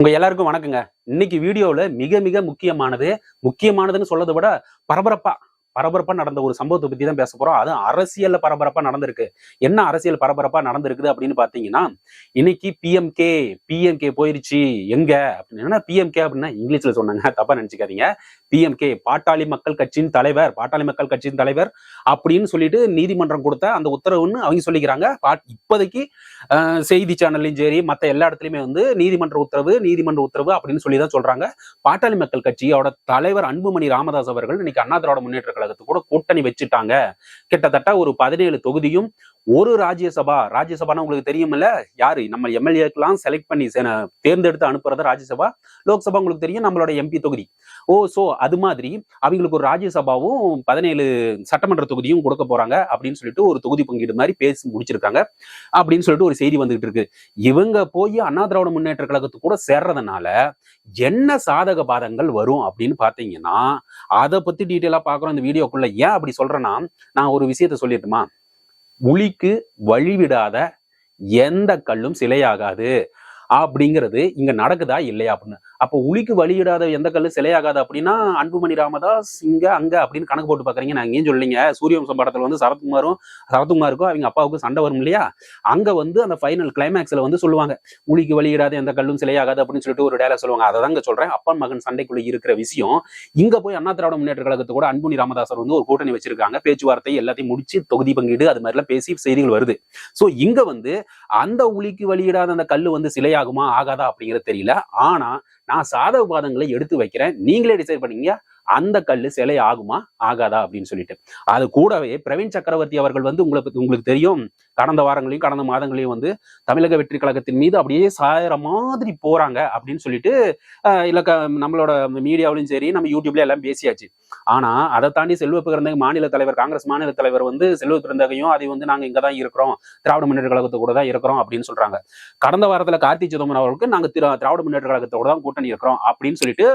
உங்க எல்லாருக்கும் வணக்கங்க. இன்னைக்கு வீடியோவில் மிக மிக முக்கியமானது முக்கியமானதுன்னு சொல்றதை விட பரபரப்பா பரபரப்பா நடந்த ஒரு சம்பவத்தை பத்தி தான் பேச போறோம். அதுவும் அரசியல்ல பரபரப்பா நடந்திருக்கு. என்ன அரசியல் பரபரப்பா நடந்திருக்குது அப்படின்னு பாத்தீங்கன்னா இன்னைக்கு பிஎம்கே பிஎம்கே போயிருச்சு. எங்க? அப்படின்னு என்ன பிஎம்கே அப்படின்னா இங்கிலீஷ்ல சொன்னாங்க. தப்பா நினைச்சுக்காதீங்க. பிஎம்கே பாட்டாளி மக்கள் கட்சியின் தலைவர் பாட்டாளி மக்கள் கட்சியின் தலைவர் அப்படின்னு சொல்லிட்டு நீதிமன்றம் கொடுத்த அந்த உத்தரவுன்னு அவங்க சொல்லிக்கிறாங்க. இப்போதைக்கு செய்தி சேனல்லையும் சரி மத்த எல்லா இடத்துலயுமே வந்து நீதிமன்ற உத்தரவு நீதிமன்ற உத்தரவு அப்படின்னு சொல்லி தான் சொல்றாங்க. பாட்டாளி மக்கள் கட்சியோட தலைவர் அன்புமணி ராமதாஸ் அவர்கள் இன்னைக்கு அண்ணா திராவிட முன்னேற்ற கழகத்து கூட கூட்டணி வச்சுட்டாங்க. கிட்டத்தட்ட ஒரு பதினேழு தொகுதியும் ஒரு ராஜ்யசபா ராஜ்யசபானா உங்களுக்கு தெரியுமில்ல? யாரு? நம்ம எம்எல்ஏக்கெல்லாம் செலக்ட் பண்ணி தேர்ந்தெடுத்து அனுப்புறத ராஜ்யசபா? லோக்சபா உங்களுக்கு தெரியும் நம்மளோட எம்பி தொகுதி. ஓ சோ அது மாதிரி அவங்களுக்கு ஒரு ராஜ்யசபாவும் பதினேழு சட்டமன்ற தொகுதியும் கொடுக்க போறாங்க அப்படின்னு சொல்லிட்டு ஒரு தொகுதி பங்கீடு மாதிரி பேசி முடிச்சிருக்காங்க அப்படின்னு சொல்லிட்டு ஒரு செய்தி வந்துகிட்டு இருக்கு. இவங்க போய் அண்ணா திராவிட முன்னேற்ற கழகத்துக்கு கூட சேர்றதுனால என்ன சாதக பாதங்கள் வரும் அப்படின்னு பாத்தீங்கன்னா அதை பத்தி டீட்டெயிலா பாக்குறோம் இந்த வீடியோக்குள்ள. ஏன் அப்படி சொல்றேன்னா நான் ஒரு விஷயத்த சொல்லிட்டுமா உளிக்கு வழிவிடாத எந்த கல்லும் சிலையாகாது. அப்படிங்கிறது இங்க நடக்குதா இல்லையா அப்படின்னு. அப்போ உளிக்கு வழியிடாத எந்த கல் சிலையாகாது அப்படின்னா அன்புமணி ராமதாஸ் இங்க அங்க அப்படின்னு கணக்கு போட்டு பாக்குறீங்க. நான் ஏன் சொல்லிங்க சூரியவம்சம் படத்துல வந்து சரத்குமாரும் சரத்குமாருக்கும் அவங்க அப்பாவுக்கும் சண்டை வரும் இல்லையா? அங்க வந்து அந்த ஃபைனல் கிளைமேக்ஸ்ல வந்து சொல்லுவாங்க. உளிக்கு வழியிடாத எந்த கல்லும் சிலையாகாது அப்படின்னு சொல்லிட்டு ஒரு டேலாக் சொல்லுவாங்க. அதை தாங்க சொல்றேன். அப்பன் மகன் சண்டைக்குள்ள இருக்கிற விஷயம் இங்க போய் அண்ணா திராவிட முன்னேற்ற கழகத்தை கூட அன்புமணி ராமதாசர் வந்து ஒரு கூட்டணி வச்சிருக்காங்க. பேச்சுவார்த்தை எல்லாத்தையும் முடிச்சு தொகுதி பங்கீடு அது மாதிரிலாம் பேசி செய்திகள் வருது. ஸோ இங்க வந்து அந்த உளிக்கு வழியிடாத அந்த கல்லு வந்து ஆகுமா ஆகாதா அப்படிங்கிறது தெரியல. ஆனா நான் சாதக பாதங்களை எடுத்து வைக்கிறேன். நீங்களே டிசைட் பண்ணீங்க அந்த கல்லு சிலை ஆகுமா? ஆகாதா? அப்படின்னு சொல்லிட்டு. அது கூடவே பிரவீன் சக்கரவர்த்தி அவர்கள் வந்து உங்களுக்கு உங்களுக்கு தெரியும். கடந்த வாரங்களையும் கடந்த மாதங்களையும் வந்து தமிழக வெற்றி கழகத்தின் மீது அப்படியே சாயற மாதிரி போறாங்க அப்படின்னு சொல்லிட்டு இல்ல க- நம்மளோட மீடியாவிலும் சரி நம்ம யூடியூப்ல எல்லாம் பேசியாச்சு. ஆனா அதை தாண்டி செல்வ பிறந்தக மாநில தலைவர் காங்கிரஸ் மாநில தலைவர் வந்து செல்வ பிறந்தகையும் அதை வந்து நாங்க இங்க தான் இருக்கிறோம். திராவிட முன்னேற்ற கழகத்து கூட தான் இருக்கிறோம் அப்படின்னு சொல்றாங்க. கடந்த வாரத்துல கார்த்தி சிதம்பரம் அவர்களுக்கு நாங்க திரா- திராவிட முன்னேற்ற கழகத்தோட தான் கூட்டணி இருக்கிறோம் அப்படின்னு சொல்லிட்டு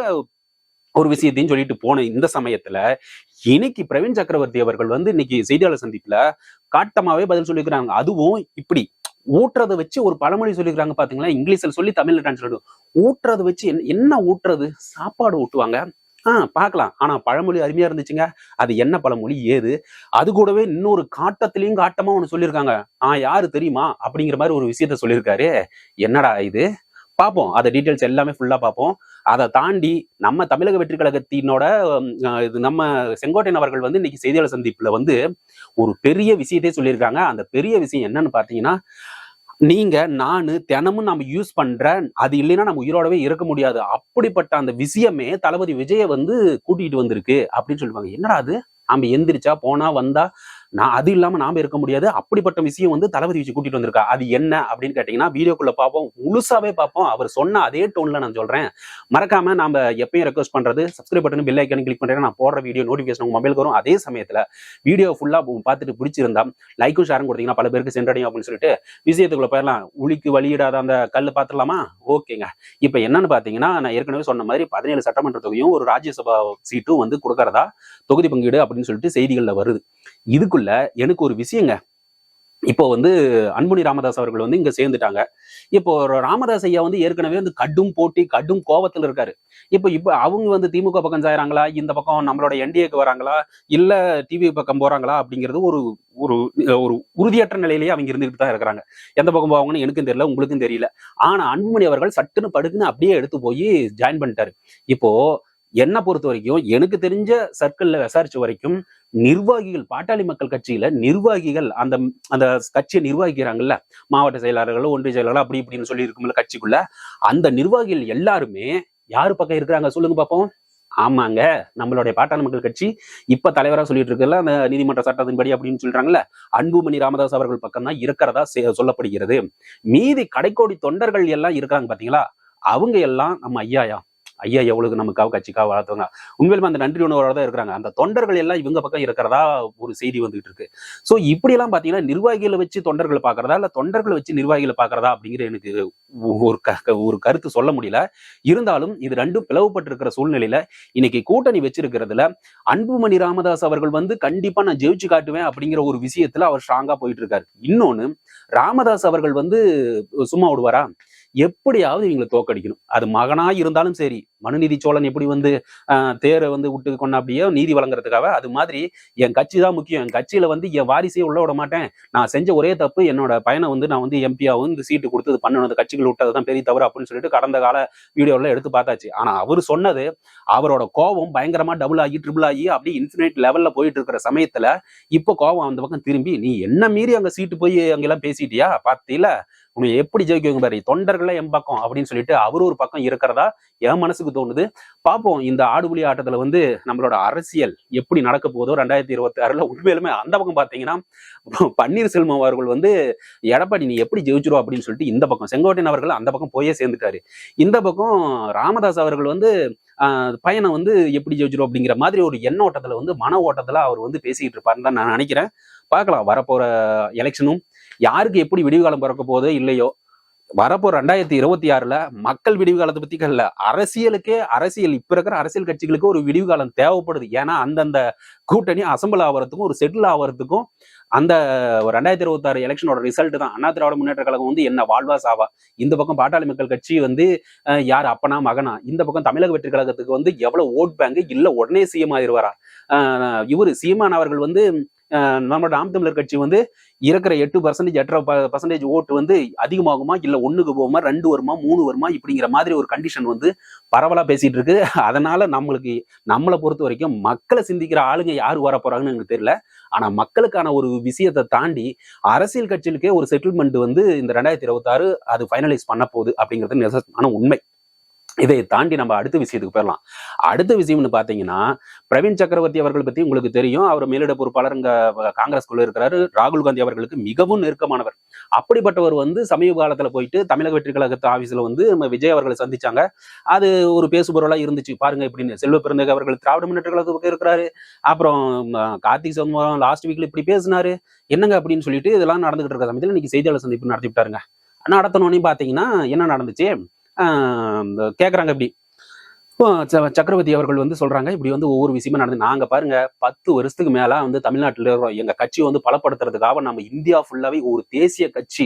ஒரு விஷயத்தையும் சொல்லிட்டு போன இந்த சமயத்துல இன்னைக்கு பிரவீன் சக்கரவர்த்தி அவர்கள் வந்து இன்னைக்கு செய்தியாளர் சந்திப்புல காட்டமாவே பதில் சொல்லிக்கிறாங்க அதுவும் இப்படி ஊட்டுறதை வச்சு ஒரு பழமொழி சொல்லிக்கிறாங்க பாத்தீங்களா? இங்கிலீஷ்ல சொல்லி தமிழ்ல டிரான்ஸ்லேட் ஊட்டுறதை வச்சு என்ன- ஊட்டுறது? சாப்பாடு ஊட்டுவாங்க. ஆஹ் பார்க்கலாம் ஆனா பழமொழி அருமையா இருந்துச்சுங்க. அது என்ன பழமொழி? ஏது? அது கூடவே இன்னொரு காட்டத்திலையும் காட்டமா ஒண்ணு சொல்லியிருக்காங்க. நான் யாரு தெரியுமா? அப்படிங்கிற மாதிரி ஒரு விஷயத்த சொல்லியிருக்காரு. என்னடா இது? பார்ப்போம் அதை டீட்டெயில்ஸ் எல்லாமே ஃபுல்லா பார்ப்போம் அதை தாண்டி நம்ம தமிழக வெற்றி கழகத்தினோட இது நம்ம செங்கோட்டையன் அவர்கள் வந்து இன்னைக்கு செய்தியாளர் சந்திப்புல வந்து ஒரு பெரிய விஷயத்தே சொல்லியிருக்காங்க. அந்த பெரிய விஷயம் என்னன்னு பார்த்தீங்கன்னா நீங்க நானு தினமும் நம்ம யூஸ் பண்ற அது இல்லைன்னா நம்ம உயிரோடவே இருக்க முடியாது. அப்படிப்பட்ட அந்த விஷயமே தளபதி விஜய வந்து கூட்டிட்டு வந்திருக்கு அப்படின்னு சொல்லுவாங்க. என்னடா அது? நம்ம எந்திரிச்சா போனா வந்தா நான் அது இல்லாம நாம இருக்க முடியாது. அப்படிப்பட்ட விஷயம் வந்து தளபதி வச்சு கூட்டிட்டு வந்திருக்கா. அது என்ன அப்படின்னு கேட்டீங்கன்னா வீடியோக்குள்ள பார்ப்போம். முழுசாவே பார்ப்போம். அவர் சொன்ன அதே டோன்ல நான் சொல்றேன். மறக்காம நாம எப்பயும் ரெக்வஸ்ட் பண்றது subscribe button bell icon click பண்றேன் நான் போடுற வீடியோ நோட்டிபிகேஷன் உங்க மொபைலுக்கு வரும். அதே சமயத்துல வீடியோ ஃபுல்லா பார்த்துட்டு பிடிச்சிருந்தா லைக்கும் ஷேரும் கொடுத்தீங்கன்னா பல பேருக்கு சென்றடையும் அப்படின்னு சொல்லிட்டு விஷயத்துக்குள்ள போயிடலாம். உளிக்கு வழியிடாத அந்த கல் பார்த்துடலாமா? ஓகேங்க. இப்போ என்னன்னு பாத்தீங்கன்னா நான் ஏற்கனவே சொன்ன மாதிரி பதினேழு சட்டமன்ற தொகுதியும் ஒரு ராஜ்யசபா சீட்டும் வந்து கொடுக்கறதா தொகுதி பங்கீடு அப்படின்னு சொல்லிட்டு செய்திகள்ல வருது. இதுக்குள்ள எனக்கு ஒரு விஷயங்க. இப்போ வந்து அன்புனி ராமதாஸ் அவர்கள் வந்து இங்க சேர்ந்துட்டாங்க. இப்போ ராமதாஸ் ஐயா வந்து ஏற்கனவே வந்து கடும் போட்டி கடும் கோபத்துல இருக்காரு. இப்போ இப்போ அவங்க வந்து திமுக பக்கம் சாயறாங்களா? இந்த பக்கம் நம்மளோட என்டிஏக்கு வராங்களா? இல்ல டிவி பக்கம் போறாங்களா? அப்படிங்கிறது ஒரு ஒரு ஒரு உறுதியற்ற நிலையிலேயே அவங்க இருந்துகிட்டு தான் இருக்கிறாங்க. எந்த பக்கம் போவாங்கன்னு எனக்கும் தெரியல உங்களுக்கும் தெரியல. ஆனா அன்புமணி அவர்கள் சட்டுன்னு படுக்குன்னு அப்படியே எடுத்து போய் ஜாயின் பண்ணிட்டாரு. இப்போ என்ன பொறுத்த வரைக்கும் எனக்கு தெரிஞ்ச சர்க்கிளில் விசாரிச்ச வரைக்கும் நிர்வாகிகள் பாட்டாளி மக்கள் கட்சியில நிர்வாகிகள் அந்த அந்த கட்சியை நிர்வகிக்கிறாங்கல்ல மாவட்ட செயலாளர்களோ ஒன்றிய செயலாளர் அப்படி இப்படின்னு சொல்லி இருக்கும்ல கட்சிக்குள்ள அந்த நிர்வாகிகள் எல்லாருமே யாரு பக்கம் இருக்கிறாங்க சொல்லுங்க பார்ப்போம் ஆமாங்க நம்மளுடைய பாட்டாளி மக்கள் கட்சி இப்ப தலைவரா சொல்லிட்டு இருக்குல்ல அந்த நீதிமன்ற சட்டத்தின்படி அப்படின்னு சொல்றாங்கல்ல அன்புமணி ராமதாஸ் அவர்கள் பக்கம் தான் இருக்கிறதா செ- சொல்லப்படுகிறது. மீதி கடைக்கோடி தொண்டர்கள் எல்லாம் இருக்காங்க பாத்தீங்களா அவங்க எல்லாம் நம்ம ஐயாயா ஐயா எவ்வளவு நமக்காக கட்சிக்காக வளர்த்தவங்க. உண்மையிலுமே அந்த நன்றி உணர்வோட தான் இருக்கிறாங்க. அந்த தொண்டர்கள் எல்லாம் இவங்க பக்கம் இருக்கிறதா ஒரு செய்தி வந்துகிட்டு இருக்கு. சோ இப்படி எல்லாம் பாத்தீங்கன்னா நிர்வாகிகளை வச்சு தொண்டர்களை பாக்குறதா இல்ல தொண்டர்களை வச்சு நிர்வாகிகளை பார்க்கறதா அப்படிங்கிற எனக்கு ஒரு க- க- ஒரு கருத்து சொல்ல முடியல. இருந்தாலும் இது ரெண்டும் பிளவுபட்டிருக்கிற சூழ்நிலையில இன்னைக்கு கூட்டணி வச்சிருக்கிறதுல அன்புமணி ராமதாஸ் அவர்கள் வந்து கண்டிப்பா நான் ஜெயிச்சு காட்டுவேன் அப்படிங்கிற ஒரு விஷயத்துல அவர் ஸ்ட்ராங்கா போயிட்டு இருக்காரு. இன்னொன்னு ராமதாஸ் அவர்கள் வந்து சும்மா விடுவாரா? எப்படியாவது இவங்களை தோக்கடிக்கணும் அது மகனா இருந்தாலும் சரி மனுநீதி சோழன் எப்படி வந்து ஆஹ், தேரை வந்து விட்டு கொண்ட அப்படியே நீதி வழங்குறதுக்காக அது மாதிரி என் கட்சி தான் முக்கியம். என் கட்சியில வந்து என் வாரிசே உள்ள விட மாட்டேன். நான் செஞ்ச ஒரே தப்பு என்னோட பையனை வந்து நான் வந்து எம்பியாவும் இந்த சீட்டு கொடுத்து இது பண்ணணும். அந்த கட்சிகள் விட்டது தான் பெரிய தவறு அப்படின்னு சொல்லிட்டு கடந்த கால வீடியோல எடுத்து பார்த்தாச்சு. ஆனா அவர் சொன்னது அவரோட கோபம் பயங்கரமா டபுள் ஆகி ட்ரிபிள் ஆகி அப்படியே இன்ஃபினைட் லெவல்ல போயிட்டு இருக்கிற சமயத்துல இப்போ கோபம் அந்த பக்கம் திரும்பி நீ என்ன மீறி அங்க சீட்டு போய் அங்கெல்லாம் பேசிட்டியா? பார்த்தீங்களா உன்னை எப்படி ஜெயிக்குவீங்க பாரு தொண்டர்களே என் பக்கம் அப்படின்னு சொல்லிட்டு அவர் ஒரு பக்கம் இருக்கிறதா என் மனசுக்கு தோணுது. பார்ப்போம் இந்த ஆடுபுலி ஆட்டத்துல வந்து நம்மளோட அரசியல் எப்படி நடக்க போதோ ரெண்டாயிரத்தி இருபத்தி ஆறுல உண்மையிலுமே அந்த பக்கம் பாத்தீங்கன்னா பன்னீர்செல்வம் அவர்கள் வந்து எடப்பாடி நீ எப்படி ஜெயிச்சிரும் அப்படின்னு சொல்லிட்டு இந்த பக்கம் செங்கோட்டையன் அவர்கள் அந்த பக்கம் போயே சேர்ந்துட்டாரு. இந்த பக்கம் ராமதாஸ் அவர்கள் வந்து ஆஹ், பையனை வந்து எப்படி ஜெயிச்சிரும் அப்படிங்கிற மாதிரி ஒரு எண்ண ஓட்டத்துல வந்து மன ஓட்டத்துல அவர் வந்து பேசிக்கிட்டு இருப்பாருன்னு தான் நான் நினைக்கிறேன். பார்க்கலாம் வரப்போற எலெக்ஷனும் யாருக்கு எப்படி விடிவுகாலம் பிறக்க போதோ இல்லையோ? வரப்போ ரெண்டாயிரத்தி இருபத்தி ஆறுல மக்கள் விடிவு காலத்தை பத்தி இல்ல அரசியலுக்கே அரசியல் இப்ப இருக்கிற அரசியல் கட்சிகளுக்கு ஒரு விடிவு காலம் தேவைப்படுது. ஏன்னா அந்தந்த கூட்டணி அசம்பிள் ஆகிறதுக்கும் ஒரு செட்டில் ஆகிறதுக்கும் அந்த ரெண்டாயிரத்தி இருபத்தி ஆறு எலெக்ஷனோட ரிசல்ட் தான். அண்ணா திராவிட முன்னேற்ற கழகம் வந்து என்ன வாழ்வா சாவா? இந்த பக்கம் பாட்டாளி மக்கள் கட்சி வந்து யார் அப்பனா மகனா? இந்த பக்கம் தமிழக வெற்றி கழகத்துக்கு வந்து எவ்வளவு ஓட் பேங்க் இல்ல உடனே சிஎம் ஆயிடுவாரா அஹ், சீமான் அவர்கள் வந்து நம்மளோட ஆம் தமிழர் கட்சி வந்து இருக்கிற எட்டு பர்சன்டேஜ் எட்டரை பர்சன்டேஜ் ஓட்டு வந்து அதிகமாகுமா இல்லை ஒன்றுக்கு போகுமா ரெண்டு வருமா மூணு வருமா இப்படிங்கிற மாதிரி ஒரு கண்டிஷன் வந்து பரவலாக பேசிட்டு இருக்கு. அதனால நம்மளுக்கு நம்மளை பொறுத்த வரைக்கும் மக்களை சிந்திக்கிற ஆளுங்க யார் வர போறாங்கன்னு எனக்கு தெரியல. ஆனால் மக்களுக்கான ஒரு விஷயத்தை தாண்டி அரசியல் கட்சிகளுக்கே ஒரு செட்டில்மெண்ட் வந்து இந்த ரெண்டாயிரத்தி இருபத்தாறு அது ஃபைனலைஸ் பண்ண போகுது அப்படிங்கிறது நிதர்சனமான உண்மை. இதை தாண்டி நம்ம அடுத்த விஷயத்துக்கு போயிடலாம். அடுத்த விஷயம்னு பாத்தீங்கன்னா பிரவீன் சக்கரவர்த்தி அவர்கள் பத்தி உங்களுக்கு தெரியும். அவர் மேலிட பொறுப்பாளர் இங்க காங்கிரஸ்குள்ள இருக்கிறாரு. ராகுல் காந்தி அவர்களுக்கு மிகவும் நெருக்கமானவர். அப்படிப்பட்டவர் வந்து சமீப காலத்துல போயிட்டு தமிழக வெற்றி கழகத்து ஆபீஸ்ல வந்து நம்ம விஜய் அவர்களை சந்திச்சாங்க. அது ஒரு பேசுபொருளா இருந்துச்சு. பாருங்க இப்படின்னு செல்வ பிறந்தக அவர்கள் திராவிட முன்னேற்ற கழகத்துக்கு இருக்கிறாரு. அப்புறம் கார்த்திக் சோமரம் லாஸ்ட் வீக்ல இப்படி பேசினாரு. என்னங்க அப்படின்னு சொல்லிட்டு இதெல்லாம் நடந்துகிட்டு இருக்க சமயத்துல இன்னைக்கு செய்தியாளர் சந்திப்பு நடத்தி விட்டாருங்க. நடத்தணும்னு பாத்தீங்கன்னா என்ன நடந்துச்சு? ஆஹ் இந்த கேக்குறாங்க இப்படி. சக்கரவர்த்தி அவர்கள் வந்து சொல்றாங்க இப்படி வந்து ஒவ்வொரு விஷயமா நடந்து நாங்க பாருங்க பத்து வருஷத்துக்கு மேல வந்து தமிழ்நாட்டில் இருக்கிறோம் எங்க கட்சியை வந்து பலப்படுத்துறதுக்காக நம்ம இந்தியா ஃபுல்லாவே ஒரு தேசிய கட்சி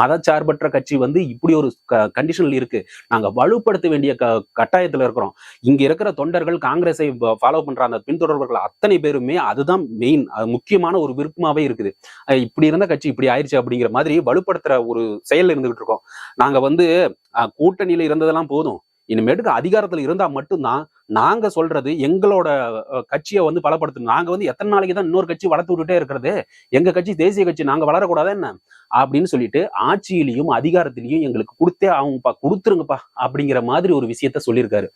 மதச்சார்பற்ற கட்சி வந்து இப்படி ஒரு கண்டிஷன்ல இருக்கு. நாங்க வலுப்படுத்த வேண்டிய க கட்டாயத்துல இருக்கிறோம். இங்க இருக்கிற தொண்டர்கள் காங்கிரஸை ஃபாலோ பண்ற அந்த பின்தொடர்பவர்கள் அத்தனை பேருமே அதுதான் மெயின் முக்கியமான ஒரு விருப்பமாவே இருக்குது. இப்படி இருந்த கட்சி இப்படி ஆயிடுச்சு அப்படிங்கிற மாதிரி வலுப்படுத்துற ஒரு செயல் இருந்துகிட்டு இருக்கோம். நாங்க வந்து கூட்டணியில இருந்ததெல்லாம் போதும். இனிமேட்டுக்கு அதிகாரத்தில் இருந்தால் மட்டும்தான் நாங்க சொல்றது எங்களோட கட்சியை வந்து பலப்படுத்தணும். நாங்க வந்து எத்தனை நாளைக்கு தான் இன்னொரு கட்சி வளர்த்து விட்டுட்டே இருக்கிறது? எங்க கட்சி தேசிய கட்சி நாங்க வளரக்கூடாதா என்ன? அப்படின்னு சொல்லிட்டு ஆட்சியிலையும் அதிகாரத்திலையும் எங்களுக்கு கொடுத்தே அவங்கப்பா கொடுத்துருங்கப்பா அப்படிங்கிற மாதிரி ஒரு விஷயத்த சொல்லியிருக்காரு.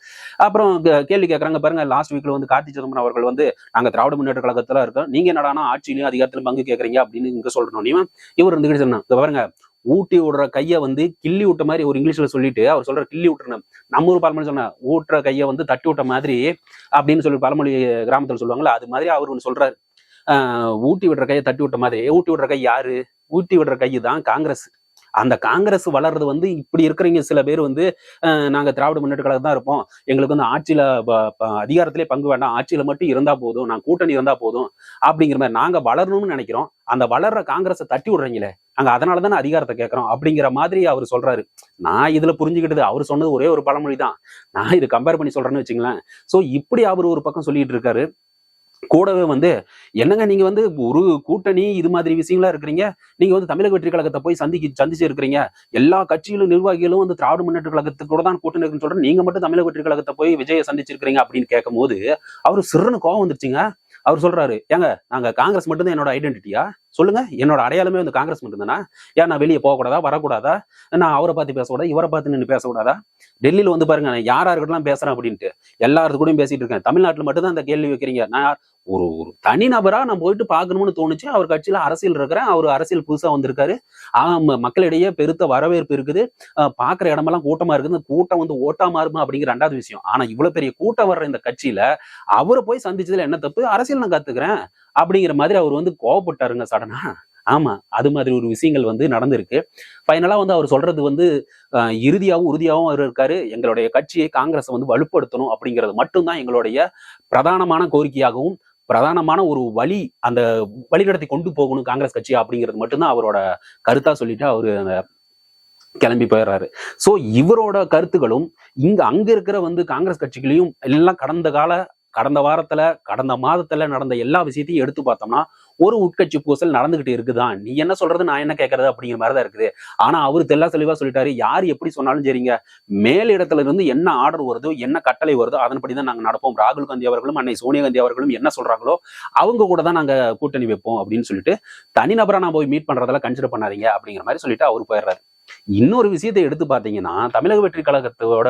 அப்புறம் கேள்வி கேட்கறாங்க பாருங்க லாஸ்ட் வீக்ல வந்து கார்த்தி சிதம்பரம் அவர்கள் வந்து நாங்க திராவிட முன்னேற்ற கழகத்துல இருக்கோம். நீங்க என்னடானா ஆட்சியிலையும் அதிகாரத்திலும் பங்கு கேட்குறீங்க அப்படின்னு இங்க சொல்றோம். நீ இவர் இருந்துகிட்டு சொன்னா பாருங்க ஊட்டி விடுற கையை வந்து கிள்ளி விட்ட மாதிரி ஒரு இங்கிலீஷ்ல சொல்லிட்டு அவர் சொல்ற கிள்ளி விட்டுறேன் நம்ம ஊர் பழமொழி சொன்ன ஊட்டுற கையை வந்து தட்டி விட்ட மாதிரி அப்படின்னு சொல்லி பழமொழி கிராமத்துல சொல்லுவாங்களா அது மாதிரி அவர் ஒன்று சொல்றாரு. ஊட்டி விடுற கையை தட்டி விட்ட மாதிரி ஊட்டி விடுற கை யாரு? ஊட்டி விடுற கை தான் காங்கிரஸ். அந்த காங்கிரஸ் வளர்றது வந்து இப்படி இருக்கிறவங்க சில பேர் வந்து நாங்க திராவிட முன்னேற்ற கழகம் தான் இருப்போம். எங்களுக்கு வந்து ஆட்சியில அதிகாரத்திலே பங்கு வேண்டாம். ஆட்சியில மட்டும் இருந்தா போதும். நான் கூட்டணி இருந்தா போதும். அப்படிங்கிற மாதிரி நாங்க வளரணும்னு நினைக்கிறோம். அந்த வளர்ற காங்கிரஸை தட்டி விடுறீங்களே நாங்க அதனால தானே அதிகாரத்தை கேட்கறோம் அப்படிங்கிற மாதிரி அவர் சொல்றாரு. நான் இதுல புரிஞ்சுக்கிட்டது அவர் சொன்னது ஒரே ஒரு பழமொழி தான் நான் இது கம்பேர் பண்ணி சொல்றேன்னு வச்சுங்களேன். சோ இப்படி அவர் ஒரு பக்கம் சொல்லிட்டு இருக்காரு. கூடவே வந்து என்னங்க நீங்க வந்து ஒரு கூட்டணி இது மாதிரி விஷயங்களா இருக்கிறீங்க? நீங்க வந்து தமிழக வெற்றி கழகத்தை போய் சந்திக்கு சந்திச்சு இருக்கிறீங்க. எல்லா கட்சிகளும் நிர்வாகிகளும் வந்து திராவிட முன்னேற்ற கழகத்துக்கு கூட தான் கூட்டணி இருக்குன்னு சொல்றேன். நீங்க மட்டும் தமிழக வெற்றி கழகத்தை போய் விஜயை சந்திச்சிருக்கிறீங்க அப்படின்னு கேட்கும் போது அவரு சிறுன்னு கோவம் வந்துருச்சுங்க. அவர் சொல்றாரு ஏங்க நாங்க காங்கிரஸ் மட்டும்தான் என்னோட ஐடென்டிட்டியா சொல்லுங்க என்னோட அடையாளமே வந்து காங்கிரஸ் மட்டும்தானா? ஏன் நான் வெளியே போகக்கூடாதா? வரக்கூடாதா? நான் அவரை பார்த்து பேசக்கூடாது? இவரை பார்த்து நின்று பேசக்கூடாதா? டெல்லியில வந்து பாருங்க நான் யார் யாருக்கிட்டலாம் பேசுறேன் அப்படின்ட்டு எல்லாத்து கூடயும் பேசிட்டு இருக்கேன். தமிழ்நாட்டுல மட்டும் தான் அந்த கேள்வி வைக்கிறீங்க. நான் ஒரு ஒரு தனி நபரா நான் போயிட்டு பார்க்கணும்னு தோணுச்சு. அவர் கட்சியில அரசியல் இருக்கிறேன். அவர் அரசியல் புதுசா வந்திருக்காரு. ஆமா மக்களிடையே பெருத்த வரவேற்பு இருக்குது. அஹ் பார்க்குற இடமெல்லாம் கூட்டமா இருக்குது. இந்த கூட்டம் வந்து ஓட்டா மாறுமா அப்படிங்கிற ரெண்டாவது விஷயம். ஆனா இவ்வளவு பெரிய கூட்டம் வர்ற இந்த கட்சியில அவரை போய் சந்திச்சதுல என்ன தப்பு? அரசியல் நான் கத்துக்கிறேன் அப்படிங்கிற மாதிரி அவர் வந்து கோவப்பட்டாருங்க சடனா. ஆமா அது மாதிரி ஒரு விஷயங்கள் வந்து நடந்திருக்கு. ஃபைனலா வந்து அவர் சொல்றது வந்து இறுதியாகவும் உறுதியாகவும் அவர் இருக்காரு. எங்களுடைய கட்சியை காங்கிரஸ் வந்து வலுப்படுத்தணும் அப்படிங்கிறது மட்டும்தான் எங்களுடைய பிரதானமான கோரிக்கையாகவும் பிரதானமான ஒரு வழி அந்த வழிநடத்தி கொண்டு போகணும் காங்கிரஸ் கட்சி அப்படிங்கிறது மட்டும்தான் அவரோட கருத்தா சொல்லிட்டு அவரு அந்த கிளம்பி போயிடுறாரு. சோ இவரோட கருத்துகளும் இங்க அங்க இருக்கிற வந்து காங்கிரஸ் கட்சிகளையும் எல்லாம் கடந்த கால கடந்த வாரத்துல கடந்த மாதத்துல நடந்த எல்லா விஷயத்தையும் எடுத்து பார்த்தோம்னா ஒரு உட்கட்சி பூசல் நடந்துகிட்டு இருக்குதான் நீ என்ன சொல்றது நான் என்ன கேட்கறது அப்படிங்கிற மாதிரி தான் இருக்குது. ஆனா அவரு தெல்லா தெளிவா சொல்லிட்டாரு யார் எப்படி சொன்னாலும் சரிங்க மேலிடத்துல இருந்து என்ன ஆர்டர் வருதோ என்ன கட்டளை வருதோ அதன்படி தான் நாங்க நடப்போம். ராகுல் காந்தி அவர்களும் அன்னை சோனியா காந்தி அவர்களும் என்ன சொல்றாங்களோ அவங்க கூட தான் நாங்க கூட்டணி வைப்போம் அப்படின்னு சொல்லிட்டு தனிநபரா நான் போய் மீட் பண்றதெல்லாம் கன்சிடர் பண்ணாதீங்க அப்படிங்கிற மாதிரி சொல்லிட்டு அவர் போயிடுறாரு. இன்னொரு விஷயத்தை எடுத்து பார்த்தீங்கன்னா தமிழக வெற்றி கழகத்தோட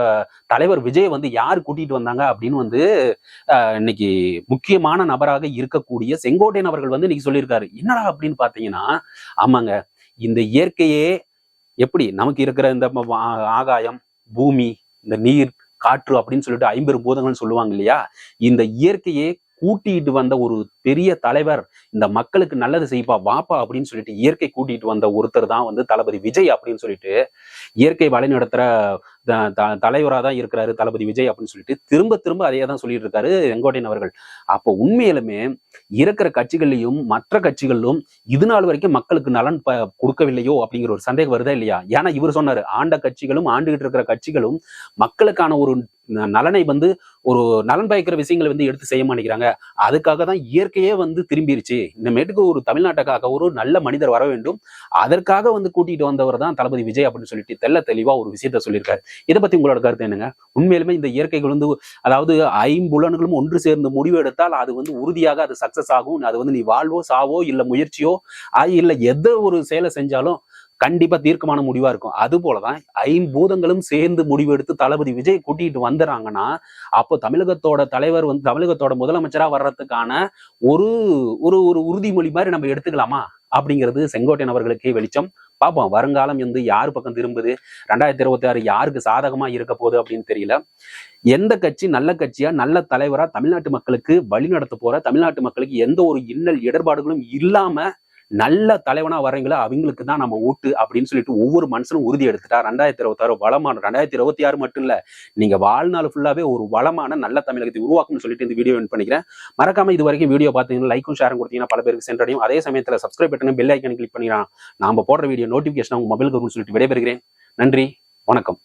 தலைவர் விஜய் வந்து யார் கூட்டிட்டு வந்தாங்க அப்படின்னு வந்து ஆஹ், இன்னைக்கு முக்கியமான நபராக இருக்கக்கூடிய செங்கோட்டையன் அவர்கள் வந்து இன்னைக்கு சொல்லியிருக்காரு. என்னடா அப்படின்னு பார்த்தீங்கன்னா ஆமாங்க இந்த இயற்கையே எப்படி நமக்கு இருக்கிற இந்த ஆகாயம் பூமி இந்த நீர் காற்று அப்படின்னு சொல்லிட்டு ஐம்பெரும் பூதங்கள்னு சொல்லுவாங்க இல்லையா? இந்த இயற்கையே கூட்டிட்டு வந்த ஒரு பெரிய தலைவர் இந்த மக்களுக்கு நல்லது செய்ப்பா வாப்பா அப்படின்னு சொல்லிட்டு இயற்கை கூட்டிட்டு வந்த ஒருத்தர் தான் வந்து தளபதி விஜய் அப்படின்னு சொல்லிட்டு இயற்கை வழிநடத்துற த- த- தான் இருக்கிறாரு தளபதி விஜய் அப்படின்னு சொல்லிட்டு திரும்ப திரும்ப அதையே தான் சொல்லிட்டு இருக்காரு செங்கோட்டையன் அவர்கள். அப்போ உண்மையிலுமே இருக்கிற கட்சிகள்லையும் மற்ற கட்சிகளிலும் இது நாள் வரைக்கும் மக்களுக்கு நலன் ப- கொடுக்கவில்லையோ அப்படிங்கிற ஒரு சந்தேகம் வருதா இல்லையா? ஏன்னா இவர் சொன்னாரு ஆண்ட கட்சிகளும் ஆண்டுகிட்டு இருக்கிற கட்சிகளும் மக்களுக்கான ஒரு நலனை வந்து ஒரு நலன் பயக்கிற விஷயங்களை வந்து எடுத்து செய்ய மாட்டேங்கிறாங்க. அதுக்காக தான் இயற்கையே வந்து திரும்பிருச்சு. இனிமேட்டுக்கு ஒரு தமிழ்நாட்டுக்காக ஒரு நல்ல மனிதர் வர வேண்டும். அதற்காக வந்து கூட்டிட்டு வந்தவர் தான் தளபதி விஜய் அப்படின்னு சொல்லிட்டு தெள்ள தெளிவா ஒரு விஷயத்த சொல்லியிருக்காரு. இதை பத்தி உங்களோட கருத்து என்னங்க? உண்மையிலுமே இந்த இயற்கைகள் வந்து அதாவது ஐம்புலன்களும் ஒன்று சேர்ந்து முடிவு எடுத்தால் அது வந்து உறுதியாக அது சக்சஸ் ஆகும். அது வந்து நீ வாழ்வோ சாவோ இல்ல முயற்சியோ இல்லை இல்ல எந்த ஒரு செயலை செஞ்சாலும் கண்டிப்பா தீர்க்கமான முடிவா இருக்கும். அது போலதான் ஐம்பூதங்களும் சேர்ந்து முடிவெடுத்து தளபதி விஜய் கூட்டிட்டு வந்துறாங்கன்னா அப்போ தமிழகத்தோட தலைவர் வந்து தமிழகத்தோட முதலமைச்சரா வர்றதுக்கான ஒரு ஒரு ஒரு உறுதிமொழி மாதிரி நம்ம எடுத்துக்கலாமா? அப்படிங்கிறது செங்கோட்டையன் அவர்களுக்கே வெளிச்சம். பார்ப்போம் வருங்காலம் வந்து யார் பக்கம் திரும்புது? ரெண்டாயிரத்தி இருபத்தி ஆறு யாருக்கு சாதகமா இருக்க போகுது அப்படின்னு தெரியல. எந்த கட்சி நல்ல கட்சியா நல்ல தலைவரா தமிழ்நாட்டு மக்களுக்கு வழி நடத்த போற தமிழ்நாட்டு மக்களுக்கு எந்த ஒரு இன்னல் இடர்பாடுகளும் இல்லாம நல்ல தலைவனா வர்றீங்களோ அவங்களுக்கு தான் நம்ம ஓட்டு அப்படின்னு சொல்லிட்டு ஒவ்வொரு மனுஷனும் உறுதி எடுத்துட்டா. ரெண்டாயிரத்தி இருபத்தாறு வளமான ரெண்டாயிரத்தி இருபத்தி ஆறு மட்டும் இல்ல நீங்க வாழ்நாள் ஃபுல்லாவே ஒரு வளமான நல்ல தமிழகத்தை உருவாக்கும்னு சொல்லிட்டு இந்த வீடியோ பண்ணிக்கிறேன். மறக்காம இது வரைக்கும் வீடியோ பார்த்தீங்கன்னா லைக்கும் ஷேரும் கொடுத்தீங்கன்னா பல பேருக்கு சென்றடையும். அதே சமயத்துல சப்ஸ்கிரைப் பண்ணுங்க பெல் ஐக்கன் கிளிக் பண்ணிக்கலாம் நாம போடுற வீடியோ நோட்டிபிகேஷன் உங்க மொபைலுக்கு சொல்லிட்டு விடைபெறுகிறேன். நன்றி வணக்கம்.